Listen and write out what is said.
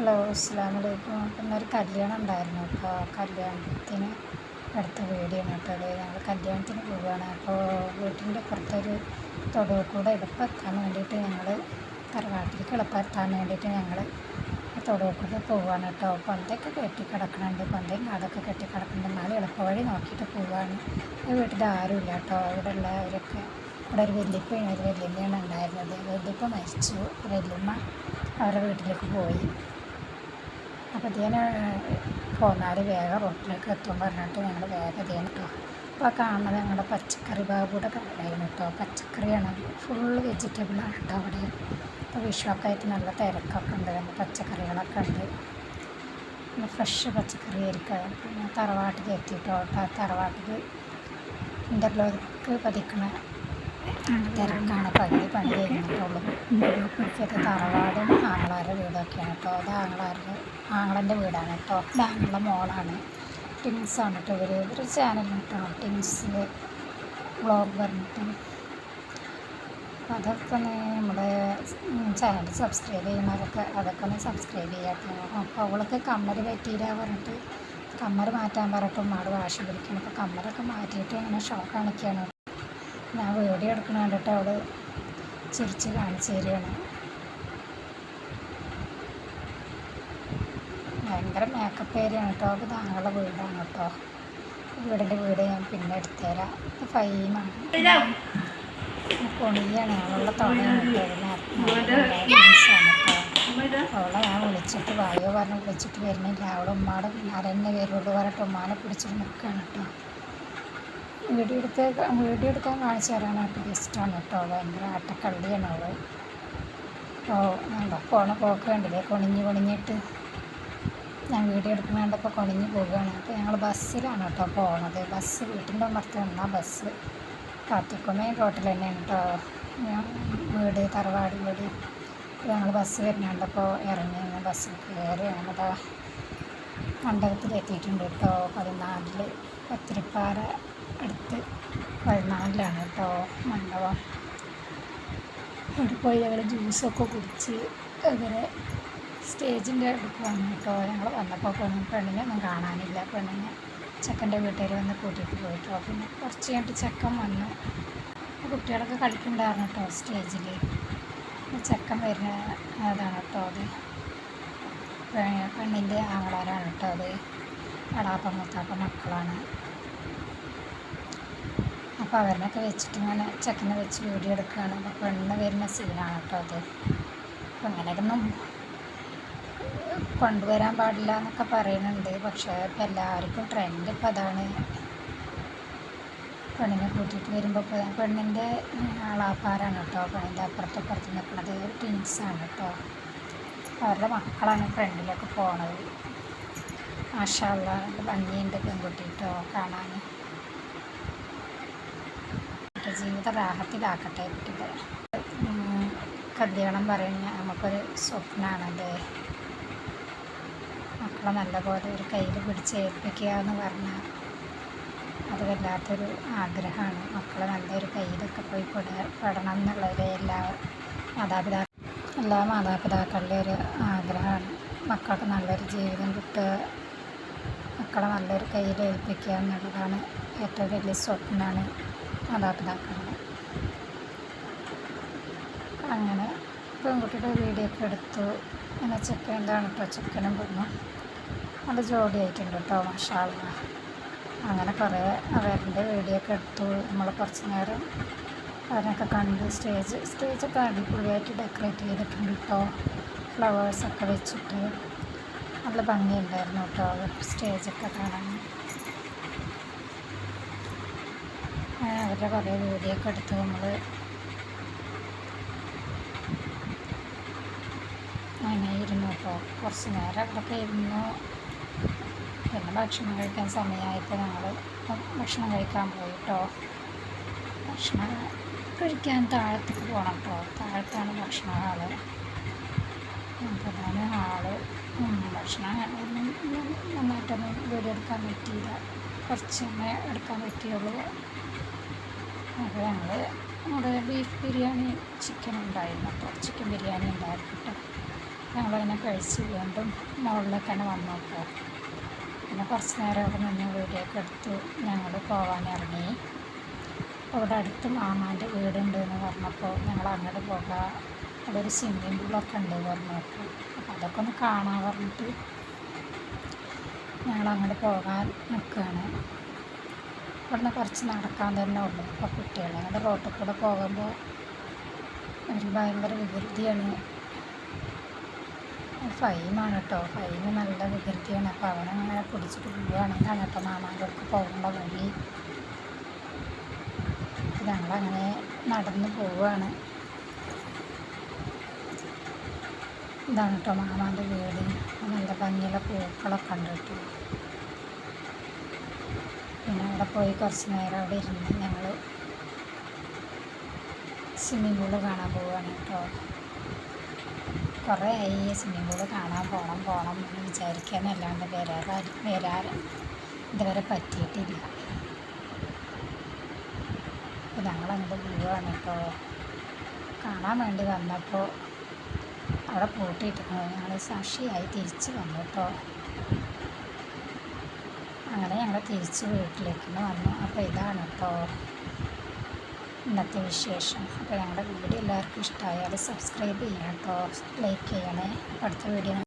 Hello അസ്സാം വലൈക്കും അപ്പം ഇന്നൊരു കല്യാണം ഉണ്ടായിരുന്നു. അപ്പോൾ കല്യാണത്തിന് അടുത്ത വീടിയാണ് കേട്ടോ. അത് ഞങ്ങൾ കല്യാണത്തിന് പോവുകയാണ്. അപ്പോൾ വീട്ടിന്റെ പുറത്തൊരു തൊടുവ് കൂടെ എളുപ്പം വെക്കാൻ വേണ്ടിയിട്ട് ഞങ്ങൾ തറവാട്ടിലേക്ക് എളുപ്പത്താൻ വേണ്ടിയിട്ട് ഞങ്ങൾ തൊടുവ് കൂടെ പോവുകയാണ് കേട്ടോ. പന്തൊക്കെ കെട്ടി കിടക്കണുണ്ട്. പന്തയും കാടൊക്കെ കെട്ടി കിടക്കുന്നുണ്ട് എന്നാലും എളുപ്പവഴി നോക്കിയിട്ട് പോവുകയാണ്. വീട്ടിൽ ആരുമില്ല കേട്ടോ. ഇവിടെ ഉള്ളവരൊക്കെ ഇവിടെ ഒരു വല്യപ്പയാണ് ഒരു വല്യമ്മയാണ് ഉണ്ടായിരുന്നത്. വല്യപ്പ മരിച്ചു. വല്യമ്മ അവരുടെ വീട്ടിലേക്ക് പോയി. അപ്പോൾ ഇതിന് പോന്നാൽ വേഗം റോട്ടിലേക്ക് എത്തും പറഞ്ഞിട്ട് ഞങ്ങൾ വേഗം ഇതിന് കേട്ടോ അപ്പോൾ കാണുന്നത് ഞങ്ങളുടെ പച്ചക്കറി ബാബൂടെ കടയാണ് കേട്ടോ പച്ചക്കറിയാണ് ഫുൾ വെജിറ്റബിളാണ് കേട്ടോ അവിടെ. ഇപ്പോൾ വിഷുവൊക്കെ ആയിട്ട് നല്ല തിരക്കൊക്കെ ഉണ്ട്. നല്ല പച്ചക്കറികളൊക്കെ ഉണ്ട്. നല്ല ഫ്രഷ് പച്ചക്കറി ആയിരിക്കും പിന്നെ തറവാട്ടിൽ എത്തിയിട്ടോ തറവാട്ടിൽ ഇന്റർലോക്ക് പതിക്കണ തിരക്കാണ്. പകുതി പണി കഴിഞ്ഞിട്ടുള്ളൂ. പിടിച്ചൊക്കെ തറവാടും ആങ്ങളാരുടെ വീടൊക്കെയാണ്. കേട്ടോ അത് ആങ്ങളാരുടെ ആങ്ങളന്റെ വീടാണ് കേട്ടോ ഇത് ആങ്ങളുടെ മോളാണ്. ആണ് കേട്ടോ ഇവർ ഇവർ ചാനൽ കേട്ടോ ടിങ്സ് വ്ളോഗ് പറഞ്ഞിട്ട് അതൊക്കെ നമ്മുടെ ചാനൽ സബ്സ്ക്രൈബ് ചെയ്യുന്നവരൊക്കെ അതൊക്കെ ഒന്ന് സബ്സ്ക്രൈബ് ചെയ്യാട്ടോ അപ്പോൾ അവൾക്ക് കമ്മർ പറ്റിയില്ല പറഞ്ഞിട്ട് കമ്മർ മാറ്റാൻ പറഞ്ഞിട്ട് ഉമ്മാട് വാശി പിടിക്കണം. അപ്പോൾ കമ്മലൊക്കെ മാറ്റിയിട്ട് ഇങ്ങനെ ഷോക്ക് കാണിക്കുകയാണ് ഞാൻ വീഡിയോ എടുക്കണ കണ്ടിട്ട് അവൾ ചിരിച്ച് കാണിച്ചു തരികയാണ്. ഭയങ്കര മേക്കപ്പ് ഏരിയ ആണ് കേട്ടോ അത് താങ്കളുടെ വീടാണ് കേട്ടോ വീടിന്റെ വീട് ഞാൻ പിന്നെ എടുത്തുതരാം. ഫൈനാണ് കൊണിയാണ് അവളുടെ തുണയാണ് അവളെ ഞാൻ വിളിച്ചിട്ട് വായോ പറഞ്ഞ് വിളിച്ചിട്ട് വരുന്നില്ല. അവളുമ്മാടെ ഉമ്മാടെ പിന്നാലെ വരുള്ളൂ പറഞ്ഞിട്ട് ഉമ്മാനെ പിടിച്ചിട്ട് നിൽക്കുകയാണ് കേട്ടോ വീഡിയോ എടുത്ത് വീഡിയോ എടുക്കാൻ കാണിച്ചു തരാനായിട്ട് ഗസ്റ്റാണ് കേട്ടോ. ഭയങ്കര ആട്ടക്കള്ളിയാണ് അവൾ ഓ എന്താ പോണ പോക്ക് കണ്ടില്ലേ? കൊണിഞ്ഞ് കൊണിഞ്ഞിട്ട് ഞാൻ വീഡിയോ എടുക്കുന്ന കണ്ടപ്പോൾ കൊണിഞ്ഞ് പോവുകയാണ്. അപ്പോൾ ഞങ്ങൾ ബസ്സിലാണ് കേട്ടോ പോണത്. ബസ് വീട്ടിന്റെ പുറത്ത് നിന്നാ ബസ്. കാത്തിക്കുമേ റോട്ടിൽ തന്നെയാണ് കേട്ടോ. വീട് തറവാട് വീട്. ഞങ്ങൾ ബസ് വരുന്നുണ്ടപ്പോൾ ഇറങ്ങി ബസ്സിൽ കയറി ഞങ്ങളുടെ മണ്ഡപത്തിൽ എത്തിയിട്ടുണ്ട് കേട്ടോ. പതിനാലിൽ പത്തിരിപ്പാറ അടുത്ത് പതിനാലിലാണ് കേട്ടോ മണ്ഡപം. അവിടെ പോയി ഞങ്ങൾ ജ്യൂസൊക്കെ കുടിച്ച് അങ്ങനെ സ്റ്റേജിന്റെ അടുത്ത് വന്നു കേട്ടോ. ഞങ്ങൾ വന്നപ്പോൾ പെണ്ണ് പെണ്ണിനെ ഒന്നും കാണാനില്ല. പെണ്ണിനെ ചെക്കന്റെ വീട്ടുകാർ വന്ന് കൂട്ടിയിട്ട് പോയിട്ടോ. പിന്നെ കുറച്ച് കഴിഞ്ഞിട്ട് ചെക്കൻ വന്നു. കുട്ടികളൊക്കെ കളിക്കുന്നുണ്ടായിരുന്നു കേട്ടോ സ്റ്റേജിൽ ചെക്കൻ വരുന്ന അതാണ് കേട്ടോ അത്. പെണ്ണിന്റെ ആങ്ങളാരാണ് കേട്ടോ അത്. അടാപ്പ മുത്താപ്പ മക്കളാണ്. അപ്പോൾ അവരിനൊക്കെ വെച്ചിട്ട് ഇങ്ങനെ ചെക്കനെ വെച്ച് വീഡിയോ എടുക്കുകയാണ്. അപ്പോൾ പെണ്ണ് വരുന്ന സീനാണ് കേട്ടോ അത്. അപ്പം അങ്ങനെയൊന്നും കൊണ്ടുവരാൻ പാടില്ല എന്നൊക്കെ പറയുന്നുണ്ട്. പക്ഷേ ഇപ്പം എല്ലാവർക്കും ട്രെൻഡ് ഇപ്പം അതാണ്. പെണ്ണിനെ കൂട്ടിയിട്ട് വരുമ്പോൾ പെണ്ണിന്റെ ആളാപ്പാരാണ് കേട്ടോ. പെണ്ണിന്റെ അപ്പുറത്ത് അപ്പുറത്ത് നിൽക്കുന്നത് ട്വിൻസാണ് കേട്ടോ. അവരുടെ മക്കളാണ് ഫ്രണ്ടിലൊക്കെ പോണത്. മാഷാള്ള ഭംഗിയുണ്ട് പെൺകുട്ടി കേട്ടോ കാണാൻ. ജീവിത റാഹത്തിലാക്കട്ടെ കുട്ടികൾ കല്യാണം പറയുന്ന നമുക്കൊരു സ്വപ്നമാണത് മക്കളെ നല്ലപോലെ ഒരു കയ്യിൽ പിടിച്ച് ഏൽപ്പിക്കുക എന്ന് പറഞ്ഞാൽ അത് വല്ലാത്തൊരു ആഗ്രഹമാണ്. മക്കളെ നല്ലൊരു കയ്യിലൊക്കെ പോയി പെട പെടണം എന്നുള്ളത് എല്ലാ മാതാപിതാക്കൾ എല്ലാ മാതാപിതാക്കളുടെ ഒരു ആഗ്രഹമാണ്. മക്കൾക്ക് നല്ലൊരു ജീവിതം കിട്ടുക മക്കളെ നല്ലൊരു കയ്യിൽ ഏൽപ്പിക്കുക എന്നുള്ളതാണ് ഏറ്റവും വലിയ സ്വപ്നമാണ് മാതാപിതാക്കളുടെ അങ്ങനെ പെൺകുട്ടിയുടെ വീഡിയോ ഒക്കെ എടുത്തു. അങ്ങനെ ചെക്കൻ എന്താണ് കേട്ടോ ചെക്കനും പെണ്ണും. നല്ല ജോഡിയായിട്ടുണ്ട് കേട്ടോ മഷാള അങ്ങനെ കുറേ അവരുടെ വീഡിയോ ഒക്കെ എടുത്തു. നമ്മൾ കുറച്ച് നേരം അവരൊക്കെ കണ്ട് സ്റ്റേജ് സ്റ്റേജൊക്കെ അടിപൊളിയായിട്ട് ഡെക്കറേറ്റ് ചെയ്തിട്ടുണ്ട് കേട്ടോ. ഫ്ലവേഴ്സൊക്കെ വെച്ചിട്ട്. നല്ല ഭംഗിയുണ്ടായിരുന്നു കേട്ടോ സ്റ്റേജൊക്കെ കാണാൻ. അവരുടെ കുറേ വീഡിയോ ഒക്കെ എടുത്ത് നമ്മൾ അങ്ങനെ ഇരുന്നു കേട്ടോ കുറച്ച് നേരം അവിടെയൊക്കെ ഇരുന്നു. പിന്നെ ഭക്ഷണം കഴിക്കാൻ സമയമായപ്പോൾ ഞങ്ങൾ ഭക്ഷണം കഴിക്കാൻ പോയി കേട്ടോ ഭക്ഷണം കഴിക്കാൻ താഴത്തേക്ക് പോകണം കേട്ടോ. താഴത്താണ് ഭക്ഷണ ഹാൾ. അതാണ് ഹാൾ ഭക്ഷണം നന്നായിട്ടൊന്നും വീഡിയോ എടുക്കാൻ പറ്റിയില്ല. കുറച്ച് അങ്ങനെ എടുക്കാൻ പറ്റിയുള്ളൂ. അപ്പോൾ ഞങ്ങൾ നമ്മുടെ ബീഫ് ബിരിയാണി ചിക്കൻ ഉണ്ടായിരുന്നു. അപ്പോൾ ചിക്കൻ ബിരിയാണി ഉണ്ടായിരുന്നു കേട്ടോ ഞങ്ങളതിനെ കഴിച്ച് വീണ്ടും മുകളിലേക്കാണ് വന്നു അപ്പോൾ പിന്നെ കുറച്ച് നേരം അവിടെ നിന്ന് വീടിയൊക്കെ എടുത്തു ഞങ്ങൾ പോകാൻ ഇറങ്ങി. അവിടെ അടുത്ത് മാമാന്റെ വീടുണ്ട് എന്ന് പറഞ്ഞപ്പോൾ ഞങ്ങൾ അങ്ങോട്ട് പോകാം അവിടെ ഒരു സ്വിമ്മിംഗ് പൂളൊക്കെ ഉണ്ട് പറഞ്ഞു അപ്പോൾ അതൊക്കെ ഒന്ന് കാണാൻ പറഞ്ഞിട്ട് ഞങ്ങൾ അങ്ങോട്ട് പോകാൻ നിൽക്കുകയാണ്. ഇവിടുന്ന് കുറച്ച് നടക്കാൻ തന്നെ ഉള്ളൂ അപ്പോൾ കുട്ടികൾ ഞങ്ങളുടെ റോട്ടിൽ കൂടെ പോകുമ്പോൾ ഒരു ഭയങ്കര വികൃതിയാണ്. ഫൈമാണ് കേട്ടോ ഫൈന് നല്ല വികൃതിയാണ്. അപ്പോൾ അങ്ങനെ പിടിച്ചിട്ട് പോവുകയാണ്. ഇതാണ് കേട്ടോ അടുത്ത് പോകേണ്ട വഴി. ഞങ്ങളങ്ങനെ നടന്ന് പോവുകയാണ്. ഇതാണ് കേട്ടോ മാമാന്റെ വീട്. നല്ല ഭംഗിയുള്ള പൂക്കളൊക്കെ ഉണ്ട് കേട്ടോ അവിടെ പോയി കുറച്ച് നേരം അവിടെ ഇരുന്ന് ഞങ്ങൾ സ്വിമ്മിംഗ് പൂൾ കാണാൻ പോവുകയാണ് കേട്ടോ. കുറേ ആയി സ്വിമ്മിംഗ് പൂൾ കാണാൻ പോകണം പോകണം എന്ന് വിചാരിക്കാന്നല്ലാണ്ട് വരാറ് വരാറ് ഇതുവരെ പറ്റിയിട്ടില്ല. അപ്പോൾ ഞങ്ങളങ്ങോട്ട് പോവുകയാണ് കേട്ടോ. കാണാൻ വേണ്ടി വന്നപ്പോൾ അവിടെ പൂട്ടിയിട്ടിരുന്നു ഞങ്ങൾ സാക്ഷിയായി തിരിച്ച് വന്നു കേട്ടോ. തിരിച്ച് വീട്ടിലേക്ക് വന്നു അപ്പോൾ ഇതാണ് കേട്ടോ ഇന്നത്തെ വിശേഷം. അപ്പോൾ ഞങ്ങളുടെ വീഡിയോ എല്ലാവർക്കും ഇഷ്ടമായാൽ സബ്സ്ക്രൈബ് ചെയ്യണം കേട്ടോ. ലൈക്ക് ചെയ്യണേ. അടുത്ത വീഡിയോ